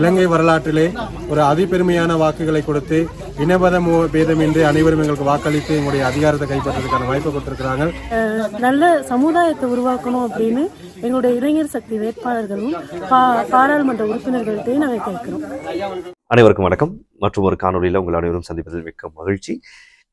இலங்கை வரலாற்றிலே ஒரு அதிபெருமையான வாக்குகளை கொடுத்து இனபத பேதமின்றி அனைவரும் எங்களுக்கு வாக்களித்து எங்களுடைய அதிகாரத்தை கைப்பற்றுறதுக்கான வாய்ப்பை கொடுத்திருக்கிறாங்க. நல்ல சமுதாயத்தை உருவாக்கணும் அப்படின்னு எங்களுடைய இளைஞர் சக்தி வேட்பாளர்களும் பாராளுமன்ற உறுப்பினர்கள்ட்டையும் நாங்கள் கேட்கிறோம். அனைவருக்கும் வணக்கம். மற்றும் ஒரு காணொலியில் உங்கள் அனைவரும் சந்திப்பதில் மிக்க மகிழ்ச்சி.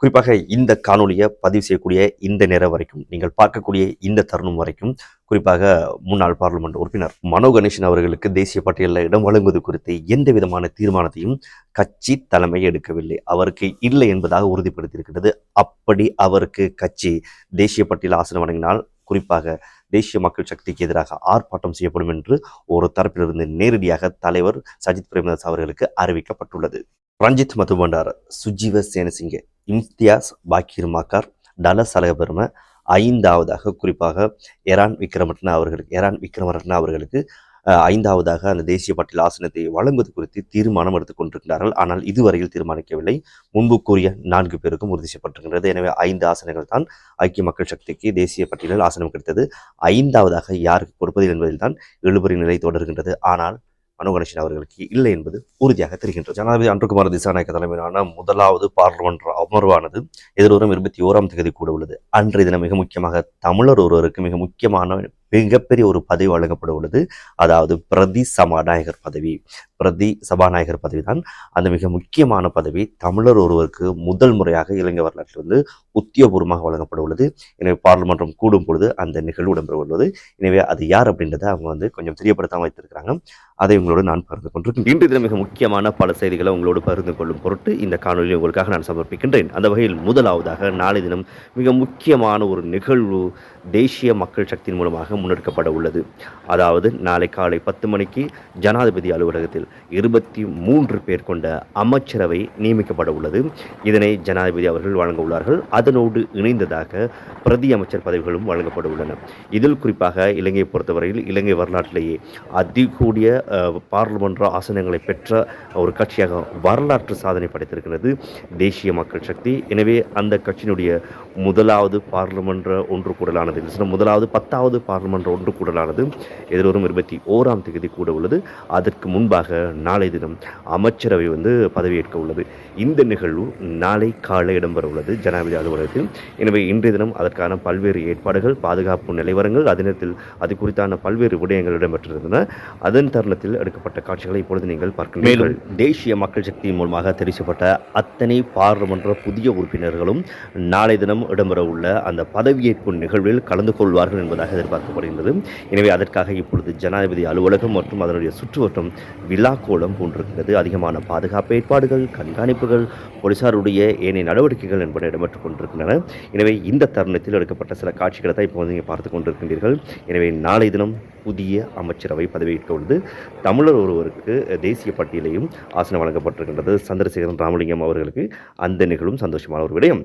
குறிப்பாக இந்த காணொலியை பதிவு செய்யக்கூடிய இந்த நேரம் வரைக்கும் நீங்கள் பார்க்கக்கூடிய இந்த தருணம் வரைக்கும் குறிப்பாக முன்னாள் பார்லிமெண்ட் உறுப்பினர் மனோ கணேசன் அவர்களுக்கு தேசிய பட்டியலில் இடம் வழங்குவது குறித்து எந்த விதமான தீர்மானத்தையும் கட்சி தலைமை எடுக்கவில்லை. அவருக்கு இல்லை என்பதாக உறுதிப்படுத்தியிருக்கிறது. அப்படி அவருக்கு கட்சி தேசிய பட்டியல் ஆசனம் வழங்கினால் குறிப்பாக தேசிய மக்கள் சக்திக்கு எதிராக ஆர்ப்பாட்டம் செய்யப்படும் என்று ஒரு தரப்பிலிருந்து நேரடியாக தலைவர் சஜித் பிரேமதாஸ் அவர்களுக்கு அறிவிக்கப்பட்டுள்ளது. ரஞ்சித் மதுபண்டார் சுஜீவ சேனசிங்க இம்தியாஸ் பாக்கீர் மாக்கார் டல சலகபெரும ஐந்தாவதாக குறிப்பாக எரான் விக்ரமரட்னா அவர்களுக்கு எரான் விக்ரமரட்னா அவர்களுக்கு ஐந்தாவதாக அந்த தேசிய பட்டியல் ஆசனத்தை வழங்குவது குறித்து தீர்மானம் எடுத்துக் கொண்டிருக்கிறார்கள். ஆனால் இதுவரையில் தீர்மானிக்கவில்லை. முன்பு கூறிய நான்கு பேருக்கும் உறுதி செய்யப்பட்டிருக்கிறது எனவே ஐந்து ஆசனங்கள் தான் ஐக்கிய மக்கள் சக்திக்கு தேசிய பட்டியலில் ஆசனம் கிடைத்தது. ஐந்தாவதாக யாருக்கு கொடுப்பது என்பதில் தான் இழுபறி நிலை தொடர்கின்றது. ஆனால் மனோ அவர்களுக்கு இல்லை என்பது உறுதியாக தெரிகின்றது. ஜனாதிபதி அன்றுகுமார் திசாநாயக்க தலைமையிலான முதலாவது பார்லிமெண்ட் அமர்வானது எதிர்வரும் இருபத்தி ஓராம் தேதி கூட உள்ளது. அன்றைய தினம் மிக முக்கியமாக தமிழர் ஒருவருக்கு மிக முக்கியமான மிகப்பெரிய ஒரு பதவி வழங்கப்பட உள்ளது அதாவது பிரதி சபாநாயகர் பதவி பிரதி சபாநாயகர் பதவி தான் அந்த மிக முக்கியமான பதவி. தமிழர் ஒருவருக்கு முதல் முறையாக இலங்கை வரலாற்றில் வந்து உத்தியோகபூர்வமாக வழங்கப்பட உள்ளது எனவே பாராளுமன்றம் கூடும் பொழுது அந்த நிகழ்வு இடம்பெற உள்ளது எனவே அது யார் அப்படின்றத அவங்க வந்து கொஞ்சம் தெரியப்படுத்தாமல் வைத்திருக்கிறாங்க. அதை உங்களோடு நான் பகிர்ந்து கொண்டிருக்கேன் இன்று தினம் மிக முக்கியமான பல செய்திகளை உங்களோடு பகிர்ந்து கொள்ளும் பொருட்டு இந்த காணொலியை உங்களுக்காக நான் சமர்ப்பிக்கின்றேன். அந்த வகையில் முதலாவதாக நாளை தினம் மிக முக்கியமான ஒரு நிகழ்வு தேசிய மக்கள் சக்தியின் மூலமாக முன்னெடுக்கப்பட உள்ளது. அதாவது நாளை காலை பத்து மணிக்கு ஜனாதிபதி அலுவலகத்தில் இருபத்தி மூன்று பேர் கொண்ட அமைச்சரவை நியமிக்கப்பட உள்ளது. இதனை ஜனாதிபதி அவர்கள் வழங்க உள்ளார்கள். அதனோடு இணைந்ததாக பிரதி அமைச்சர் பதவிகளும் வழங்கப்பட உள்ளன. இதில் குறிப்பாக இலங்கையை பொறுத்தவரையில் இலங்கை வரலாற்றிலேயே அதிகூடிய பாராளுமன்ற ஆசனங்களை பெற்ற ஒரு கட்சியாக வரலாற்று சாதனை படைத்திருக்கிறது தேசிய மக்கள் சக்தி. எனவே அந்த கட்சியினுடைய முதலாவது பாராளுமன்ற ஒன்று கூடலானது இல்லை முதலாவது பத்தாவது பாராளுமன்ற ஒன்று கூடலானது எதிர்வரும் இருபத்தி ஓராம் தேதி கூட உள்ளது. அதற்கு முன்பாக நாளை தினம் அமைச்சரவை வந்து பதவியேற்க உள்ளது. இந்த நிகழ்வு நாளை காலை இடம்பெற உள்ளது ஜனாதிபதி அலுவலகத்தில். எனவே இன்றைய தினம் அதற்கான பல்வேறு ஏற்பாடுகள் பாதுகாப்பு நிலைவரங்கள் அதே நேரத்தில் அது குறித்தான பல்வேறு விடயங்கள் இடம்பெற்றிருந்தன. அதன் தருணத்தில் எடுக்கப்பட்ட காட்சிகளை இப்பொழுது நீங்கள் பார்க்க மேலும் தேசிய மக்கள் சக்தியின் மூலமாக தெரிவிக்கப்பட்ட அத்தனை பாராளுமன்ற புதிய உறுப்பினர்களும் நாளை தினம் இடம்பெற உள்ள அந்த பதவியேற்பு நிகழ்வில் கலந்து கொள்வார்கள் என்பதாக எதிர்பார்க்கப்படுகின்றது. எனவே அதற்காக இப்பொழுது ஜனாதிபதி அலுவலகம் மற்றும் அதனுடைய சுற்றுவட்டம் விழாக்கோலம் போன்றிருக்கிறது அதிகமான பாதுகாப்பு ஏற்பாடுகள் கண்காணிப்புகள் போலீசாருடைய ஏனைய நடவடிக்கைகள் என்பன இடம்பெற்றுக் கொண்டிருக்கின்றன. எனவே இந்த தருணத்தில் எடுக்கப்பட்ட சில காட்சிகளை தான் இப்போ நீங்கள் பார்த்து கொண்டிருக்கின்றீர்கள். எனவே நாளை தினம் புதிய அமைச்சரவை பதவியேற்க உள்ளது. தமிழர் ஒருவருக்கு தேசிய பட்டியலையும் ஆசனம் வழங்கப்பட்டிருக்கின்றது. சந்திரசேகரன் ராமலிங்கம் அவர்களுக்கு அந்த நிகழும் சந்தோஷமான ஒரு விடயம்.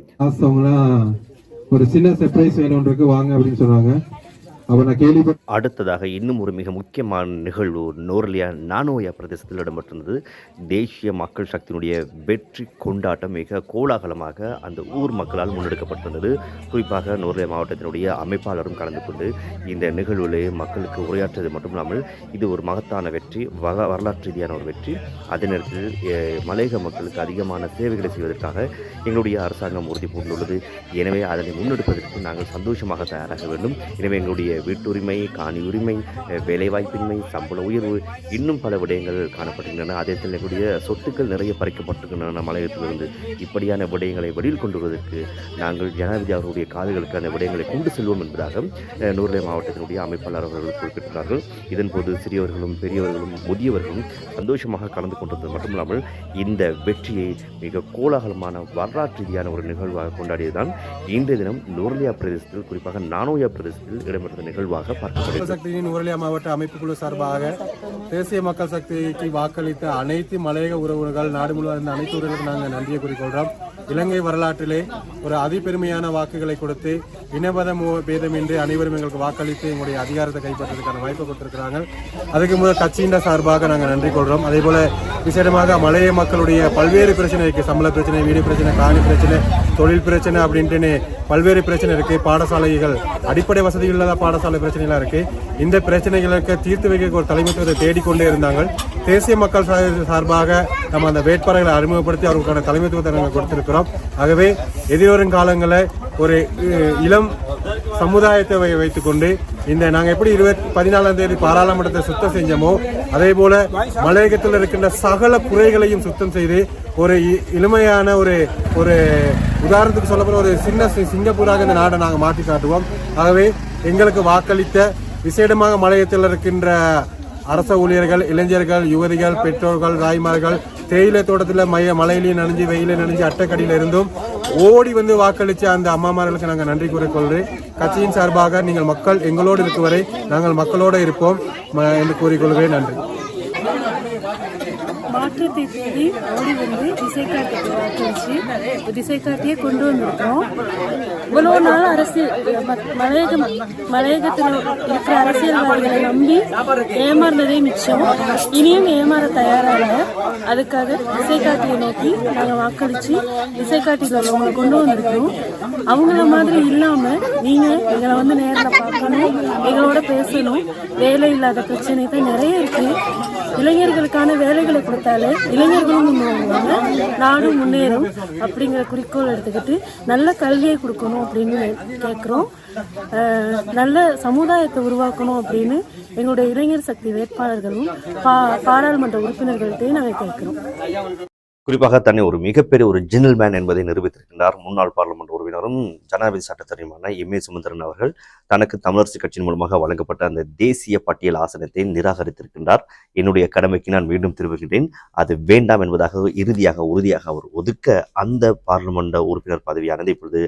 ஒரு சின்ன சர்ப்ரைஸ் வேணும்ன்றிருக்கு வாங்க அப்படின்னு சொன்னாங்க. அடுத்ததாக இன்னும் ஒரு மிக முக்கியமான நிகழ்வு நோர்லியா நானோயா பிரதேசத்தில் இடம்பெற்றிருந்தது. தேசிய மக்கள் சக்தியினுடைய வெற்றி கொண்டாட்டம் மிக கோலாகலமாக அந்த ஊர் மக்களால் முன்னெடுக்கப்பட்டிருந்தது. குறிப்பாக நோர்லியா மாவட்டத்தினுடைய அமைப்பாளரும் கலந்து கொண்டு இந்த நிகழ்விலே மக்களுக்கு உரையாற்றுவது மட்டுமில்லாமல் இது ஒரு மகத்தான வெற்றி வக வரலாற்று ரீதியான ஒரு வெற்றி. அதே நேரத்தில் மலையக மக்களுக்கு அதிகமான சேவைகளை செய்வதற்காக எங்களுடைய அரசாங்கம் உறுதி பூண்டுள்ளது எனவே அதனை முன்னெடுப்பதற்கு நாங்கள் சந்தோஷமாக தயாராக வேண்டும். எனவே எங்களுடைய வீட்டுரிமை காணி உரிமை வேலைவாய்ப்பின்மை சம்பள உயர்வு இன்னும் பல விடயங்கள் காணப்படுகின்றன. அதே செல்லக்கூடிய சொத்துக்கள் நிறைய பறிக்கப்பட்டிருக்கின்றன மலையத்திலிருந்து. இப்படியான விடயங்களை வெளியில் கொண்டு வருவதற்கு நாங்கள் ஜனாதிபதி அவர்களுடைய காதுகளுக்கு அந்த விடயங்களை கொண்டு செல்வோம் என்பதாக அஹ், மாவட்டத்தினுடைய அமைப்பாளர் அவர்கள் குறிப்பிட்டுள்ளார்கள் இதன்போது சிறியவர்களும் பெரியவர்களும் முதியவர்களும் சந்தோஷமாக கலந்து கொண்டது மட்டுமில்லாமல் இந்த வெற்றியை மிக கோலாகலமான வரலாற்று ரீதியான ஒரு நிகழ்வாக கொண்டாடியதுதான் இன்றைய தினம் நூர்லியா பிரதேசத்தில் குறிப்பாக நானோயா பிரதேசத்தில் இடம்பெற்ற நிகழ்வாக பார்க்கப்படுகிறது. சக்தியின் உரலியா மாவட்ட அமைப்புக்குழு சார்பாக தேசிய மக்கள் சக்திக்கு வாக்களித்த அனைத்து மலையக உறவுகள் நாடு முழுவதும் இருந்த அனைத்து உறவுகளுக்கு நாங்கள் நன்றியை குறிக்கொள்கிறோம். இலங்கை வரலாற்றிலே ஒரு அதிபெருமையான வாக்குகளை கொடுத்து இனபத பேதமின்றி அனைவரும் எங்களுக்கு வாக்களித்து எங்களுடைய அதிகாரத்தை கைப்பற்றதுக்கான வாய்ப்பு கொடுத்திருக்கிறாங்க அதுக்கு முதல் கட்சியின் சார்பாக நாங்கள் நன்றி கொள்கிறோம். அதே போல விசேடமாக மலைய மக்களுடைய பல்வேறு பிரச்சனைக்கு சம்பள பிரச்சனை வீடு பிரச்சனை காணி பிரச்சனை தொழில் பிரச்சனை அப்படின்ட்டுன்னு பல்வேறு பிரச்சனை இருக்கு. பாடசாலைகள் அடிப்படை வசதி இல்லாத பாட பாடசாலை பிரச்சனைலாம் இருக்கு. இந்த பிரச்சனைகளுக்கு தீர்த்து வைக்க ஒரு தலைமைத்துவத்தை தேடிக்கொண்டே இருந்தாங்க. தேசிய மக்கள் சார்பாக நம்ம அந்த வேட்பாளர்களை அறிமுகப்படுத்தி அவர்களுக்கான தலைமைத்துவத்தை நாங்கள் கொடுத்திருக்கிறோம். ஆகவே எதிர்வரும் காலங்களில் ஒரு இளம் சமுதாயத்தை வைத்துக்கொண்டு இந்த நாங்கள் எப்படி இருபத்தி பதினாலாம் தேதி பாராளுமன்றத்தை சுத்தம் செஞ்சோமோ அதே போல மலையகத்தில் இருக்கின்ற சகல குறைகளையும் சுத்தம் செய்து ஒரு இ- இளமையான ஒரு ஒரு உதாரணத்துக்கு சொல்லப்படுற ஒரு சின்ன சி- சிங்கப்பூராக இந்த நாடை நாங்கள் மாற்றி காட்டுவோம். ஆகவே எங்களுக்கு வாக்களித்த விசேடமாக மலையத்தில் இருக்கின்ற அரச ஊழியர்கள் இளைஞர்கள் யுவதிகள் பெற்றோர்கள் தாய்மார்கள் தேயிலை தோட்டத்தில் மைய மலையிலையும் நனைஞ்சு வெயிலையும் நனைஞ்சு அட்டைக்கடியில் இருந்தும் ஓடி வந்து வாக்களித்த அந்த அம்மாமார்களுக்கு நாங்கள் நன்றி கூறிக்கொள்கிறேன். கட்சியின் சார்பாக நீங்கள் மக்கள் எங்களோடு இருக்கும் வரை நாங்கள் மக்களோடு இருப்போம். என்று கூறிக்கொள்கிறேன். நன்றி. மாற்றத்தை தேடி ஓடி வந்து திசை காட்டிக்கு வாக்களிச்சு திசை காட்டியே கொண்டு வந்திருக்கோம். இவ்வளோ நாள் அரசியல் மலையக மலையகத்தில் இருக்கிற அரசியல்வாதிகளை நம்பி ஏமாறுனதே மிச்சம். இனியும் ஏமாற தயாராக. அதுக்காக திசை காட்டியை நோக்கி நாங்கள் வாக்களிச்சு திசை காட்டியில் உள்ளவங்களை கொண்டு வந்திருக்கோம். அவங்கள மாதிரி இல்லாம நீங்க எங்களை வந்து நேரில் பார்க்கணும் எங்களோட பேசணும். வேலை இல்லாத பிரச்சனை தான் நிறைய இருக்கு. இளைஞர்களுக்கான வேலைகளை கொடுத்தாலே இளைஞர்களும் முன்னேறுவாங்க நாடும் முன்னேறும் அப்படிங்கிற குறிக்கோள் எடுத்துக்கிட்டு நல்ல கல்வியை கொடுக்கணும் அப்படின்னு கேட்குறோம். நல்ல சமுதாயத்தை உருவாக்கணும் அப்படின்னு எங்களுடைய இளைஞர் சக்தி வேட்பாளர்களும் பா பாராளுமன்ற உறுப்பினர்கள்ட்டையும் நாங்கள் கேட்குறோம். குறிப்பாக தன்னை ஒரு மிகப்பெரிய ஒரு ஜென்டில்மேன் என்பதை நிரூபித்திருக்கின்றார். முன்னாள் பார்லிமெண்ட் உறுப்பினரும் ஜனாதிபதி சட்டத்தரணியுமான எம். ஏ. சுமந்திரன் அவர்கள் தனக்கு தமிழரசு கட்சியின் மூலமாக வழங்கப்பட்ட அந்த தேசிய பட்டியல் ஆசனத்தை நிராகரித்திருக்கின்றார். என்னுடைய கடமைக்கு நான் மீண்டும் திரும்புகின்றேன். அது வேண்டாம் என்பதாக இறுதியாக உறுதியாக அவர் ஒதுக்க அந்த பார்லிமெண்ட் உறுப்பினர் பதவியானது இப்பொழுது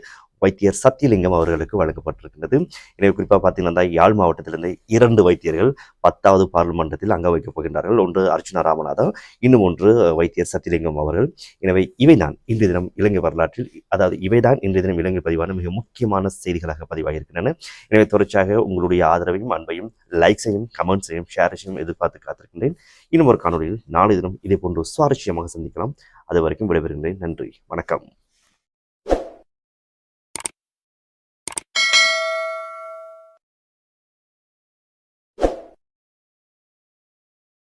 வைத்தியர் சத்தியலிங்கம் அவர்களுக்கு வழங்கப்பட்டிருக்கின்றது. எனவே குறிப்பாக பார்த்தீங்கன்னா யாழ் மாவட்டத்திலிருந்து இரண்டு வைத்தியர்கள் பத்தாவது பாராளுமன்றத்தில் அங்க வைக்கப் போகின்றார்கள். ஒன்று அர்ச்சுனா ராமநாதன் இன்னும் ஒன்று வைத்தியர் சத்தியலிங்கம் அவர்கள். எனவே இவைதான் இன்றைய தினம் இலங்கை வரலாற்றில் அதாவது இவைதான் இன்றைய தினம் இலங்கை பதிவான மிக முக்கியமான செய்திகளாக பதிவாகியிருக்கின்றன. எனவே தொடர்ச்சியாக உங்களுடைய ஆதரவையும் அன்பையும் லைக்ஸையும் கமெண்ட்ஸையும் ஷேர்ஸையும் எதிர்பார்த்து காத்திருக்கின்றேன். இன்னும் ஒரு காணொலியில் நாளை தினம் இதே போன்று சுவாரஸ்யமாக சந்திக்கலாம். அது வரைக்கும் விடைபெறுகின்றேன். நன்றி. வணக்கம்.